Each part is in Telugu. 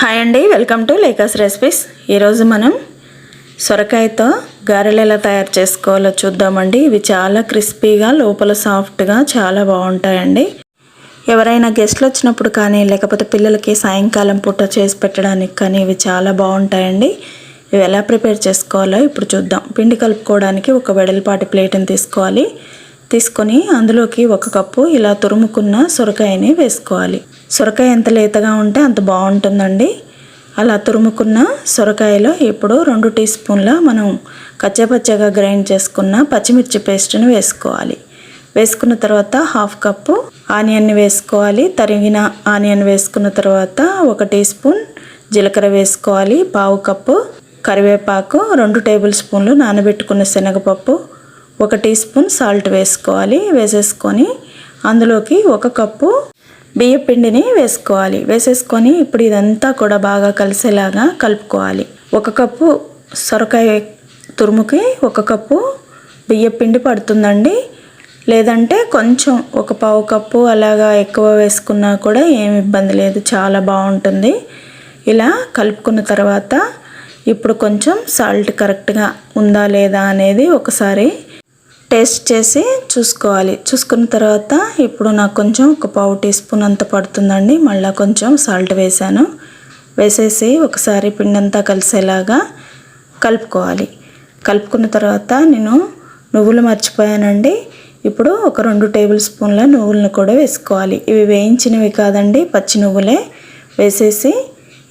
హాయ్ అండి వెల్కమ్ టు లేకాస్ రెసిపీస్ ఈరోజు మనం సొరకాయతో గారెలు ఎలా తయారు చేసుకోవాలో చూద్దామండి. ఇవి చాలా క్రిస్పీగా లోపల సాఫ్ట్గా చాలా బాగుంటాయండి. ఎవరైనా గెస్ట్లు వచ్చినప్పుడు కానీ లేకపోతే పిల్లలకి సాయంకాలం పూట చేసి పెట్టడానికి కానీ ఇవి చాలా బాగుంటాయండి. ఇవి ఎలా ప్రిపేర్ చేసుకోవాలో ఇప్పుడు చూద్దాం. పిండి కలుపుకోవడానికి ఒక వెడల్పాటి ప్లేట్ని తీసుకోవాలి. తీసుకొని అందులోకి ఒక కప్పు ఇలా తురుముకున్న సొరకాయని వేసుకోవాలి. సొరకాయ ఎంత లేతగా ఉంటే అంత బాగుంటుందండి. అలా తురుముకున్న సొరకాయలో ఇప్పుడు రెండు టీ స్పూన్ల మనం కచ్చపచ్చగా గ్రైండ్ చేసుకున్న పచ్చిమిర్చి పేస్ట్ని వేసుకోవాలి. వేసుకున్న తర్వాత హాఫ్ కప్పు ఆనియన్ని వేసుకోవాలి. తరిగిన ఆనియన్ వేసుకున్న తర్వాత ఒక టీ స్పూన్ జీలకర్ర వేసుకోవాలి. పావు కప్పు కరివేపాకు రెండు టేబుల్ స్పూన్లు నానబెట్టుకున్న శనగపప్పు ఒక టీ స్పూన్ సాల్ట్ వేసుకోవాలి. వేసేసుకొని అందులోకి ఒక కప్పు బియ్య పిండిని వేసుకోవాలి. వేసేసుకొని ఇప్పుడు ఇదంతా కూడా బాగా కలిసేలాగా కలుపుకోవాలి. ఒక కప్పు సొరకాయ తురుముకి ఒక కప్పు బియ్య పిండి పడుతుందండి. లేదంటే కొంచెం ఒక పావు కప్పు అలాగా ఎక్కువ వేసుకున్నా కూడా ఏమి ఇబ్బంది లేదు. చాలా బాగుంటుంది. ఇలా కలుపుకున్న తర్వాత ఇప్పుడు కొంచెం సాల్ట్ కరెక్ట్గా ఉందా లేదా అనేది ఒకసారి టేస్ట్ చేసి చూసుకోవాలి. చూసుకున్న తర్వాత ఇప్పుడు నాకు కొంచెం ఒక పావు టీ స్పూన్ అంత పడుతుందండి. మళ్ళీ కొంచెం సాల్ట్ వేసాను వేసేసి ఒకసారి పిండి అంతా కలిసేలాగా కలుపుకోవాలి. కలుపుకున్న తర్వాత నేను నువ్వులు మర్చిపోయానండి. ఇప్పుడు ఒక రెండు టేబుల్ స్పూన్ల నువ్వులను కూడా వేసుకోవాలి. ఇవి వేయించినవి కాదండి పచ్చి నువ్వులే. వేసేసి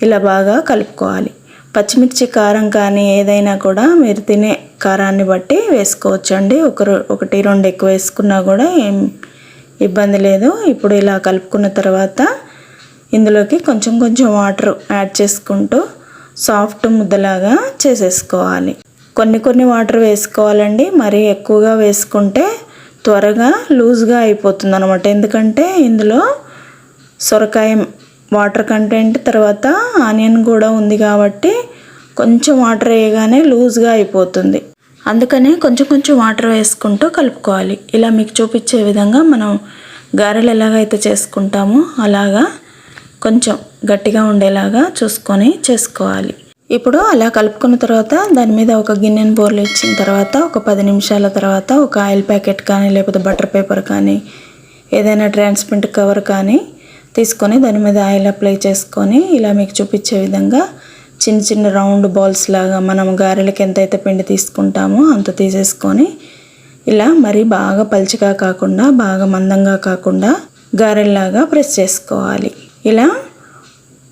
ఇలా బాగా కలుపుకోవాలి. పచ్చిమిర్చి కారం కానీ ఏదైనా కూడా మీరు తినే కారాన్ని బట్టి వేసుకోవచ్చండి. ఒక ఒకటి రెండు ఎక్కువ వేసుకున్నా కూడా ఏం ఇబ్బంది లేదు. ఇప్పుడు ఇలా కలుపుకున్న తర్వాత ఇందులోకి కొంచెం కొంచెం వాటర్ యాడ్ చేసుకుంటూ సాఫ్ట్ ముద్దలాగా చేసేసుకోవాలి. కొన్ని కొన్ని వాటర్ వేసుకోవాలండి. మరీ ఎక్కువగా వేసుకుంటే త్వరగా లూజ్గా అయిపోతుంది అనమాట ఎందుకంటే ఇందులో సొరకాయ వాటర్ కంటెంట్ తర్వాత ఆనియన్ కూడా ఉంది కాబట్టి కొంచెం వాటర్ వేయగానే లూజ్గా అయిపోతుంది. అందుకనే కొంచెం కొంచెం వాటర్ వేసుకుంటూ కలుపుకోవాలి. ఇలా మీకు చూపించే విధంగా మనం గారెలు ఎలాగైతే చేసుకుంటామో అలాగా కొంచెం గట్టిగా ఉండేలాగా చూసుకొని చేసుకోవాలి. ఇప్పుడు అలా కలుపుకున్న తర్వాత దాని మీద ఒక గిన్నెను బోర్లు ఇచ్చిన తర్వాత ఒక పది నిమిషాల తర్వాత ఒక ఆయిల్ ప్యాకెట్ కానీ లేకపోతే బటర్ పేపర్ కానీ ఏదైనా ట్రాన్స్పరెంట్ కవర్ కానీ తీసుకొని దాని మీద ఆయిల్ అప్లై చేసుకొని ఇలా మీకు చూపించే విధంగా చిన్న చిన్న రౌండ్ బాల్స్ లాగా మనం గారెలకి ఎంతైతే పిండి తీసుకుంటామో అంత తీసేసుకొని ఇలా మరి బాగా పలుచగా కాకుండా బాగా మందంగా కాకుండా గారెల్లాగా ప్రెస్ చేసుకోవాలి. ఇలా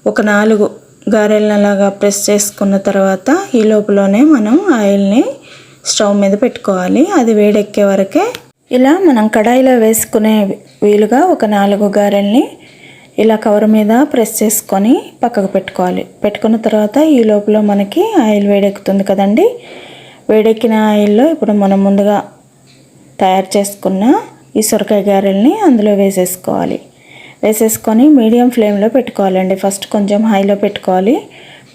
ఒక నాలుగు గారెలలాగా ప్రెస్ చేసుకున్న తర్వాత ఈ లోపలనే మనం ఆయిల్ని స్టవ్ మీద పెట్టుకోవాలి. అది వేడెక్కే వరకే ఇలా మనం కడాయిలో వేసుకునే వీలుగా ఒక నాలుగు గారెల్ని ఇలా కవర్ మీద ప్రెస్ చేసుకొని పక్కకు పెట్టుకోవాలి. పెట్టుకున్న తర్వాత ఈ లోపల మనకి ఆయిల్ వేడెక్కుతుంది కదండి. వేడెక్కిన ఆయిల్లో ఇప్పుడు మనం ముందుగా తయారు చేసుకున్న ఈ సొరకాయ గారెల్ని అందులో వేసేసుకోవాలి. వేసేసుకొని మీడియం ఫ్లేమ్లో పెట్టుకోవాలండి. ఫస్ట్ కొంచెం హైలో పెట్టుకోవాలి.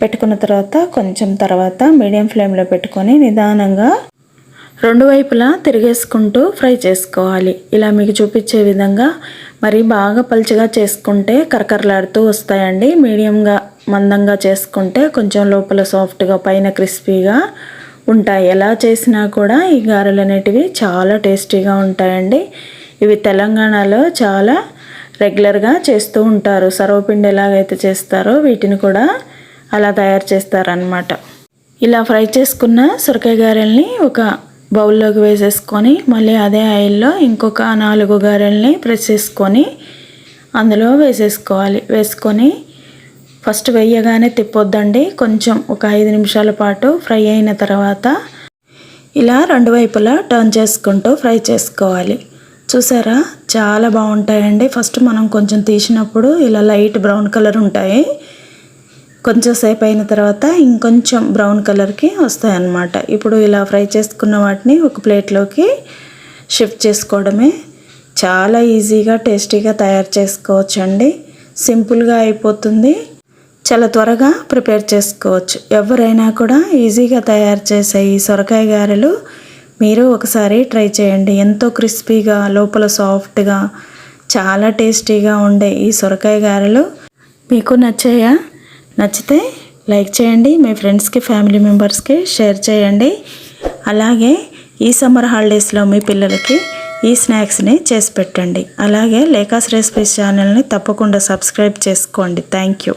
పెట్టుకున్న తర్వాత కొంచెం తర్వాత మీడియం ఫ్లేమ్లో పెట్టుకొని నిదానంగా రెండు వైపులా తిరిగేసుకుంటూ ఫ్రై చేసుకోవాలి. ఇలా మీకు చూపించే విధంగా మరి బాగా పలుచగా చేసుకుంటే కరకరలాడుతూ వస్తాయండి. మీడియంగా మందంగా చేసుకుంటే కొంచెం లోపల సాఫ్ట్గా పైన క్రిస్పీగా ఉంటాయి. ఎలా చేసినా కూడా ఈ గారెలు అనేటివి చాలా టేస్టీగా ఉంటాయండి. ఇవి తెలంగాణలో చాలా రెగ్యులర్గా చేస్తూ ఉంటారు. సర్వపిండి ఎలాగైతే చేస్తారో వీటిని కూడా అలా తయారు చేస్తారనమాట ఇలా ఫ్రై చేసుకున్న సొరకాయ గారెల్ని ఒక బౌల్లోకి వేసేసుకొని మళ్ళీ అదే ఆయిల్లో ఇంకొక నాలుగు గారెల్ని ప్రెస్ చేసుకొని అందులో వేసేసుకోవాలి. వేసుకొని ఫస్ట్ వేయగానే తిప్పొద్దండి. కొంచెం ఒక ఐదు నిమిషాల పాటు ఫ్రై అయిన తర్వాత ఇలా రెండు వైపులా టర్న్ చేసుకుంటూ ఫ్రై చేసుకోవాలి. చూసారా? చాలా బాగుంటాయండి. ఫస్ట్ మనం కొంచెం తీసినప్పుడు ఇలా లైట్ బ్రౌన్ కలర్ ఉంటాయి. కొంచెం సేపు అయిన తర్వాత ఇంకొంచెం బ్రౌన్ కలర్కి వస్తాయి అన్నమాట ఇప్పుడు ఇలా ఫ్రై చేసుకున్న వాటిని ఒక ప్లేట్లోకి షిఫ్ట్ చేసుకోవడమే. చాలా ఈజీగా టేస్టీగా తయారు చేసుకోవచ్చు అండి సింపుల్గా అయిపోతుంది. చాలా త్వరగా ప్రిపేర్ చేసుకోవచ్చు. ఎవరైనా కూడా ఈజీగా తయారు చేసే ఈ సొరకాయ గారెలు మీరు ఒకసారి ట్రై చేయండి. ఎంతో క్రిస్పీగా లోపల సాఫ్ట్గా చాలా టేస్టీగా ఉండే ఈ సొరకాయ గారెలు మీకు నచ్చాయా? నచ్చితే లైక్ చేయండి మీ ఫ్రెండ్స్కి ఫ్యామిలీ మెంబర్స్కి షేర్ చేయండి. అలాగే ఈ సమ్మర్ హాలిడేస్లో మీ పిల్లలకి ఈ స్నాక్స్ని చేసి పెట్టండి. అలాగే లేకాస్ రెసిపీస్ ఛానల్ని తప్పకుండా సబ్స్క్రైబ్ చేసుకోండి. Thank you.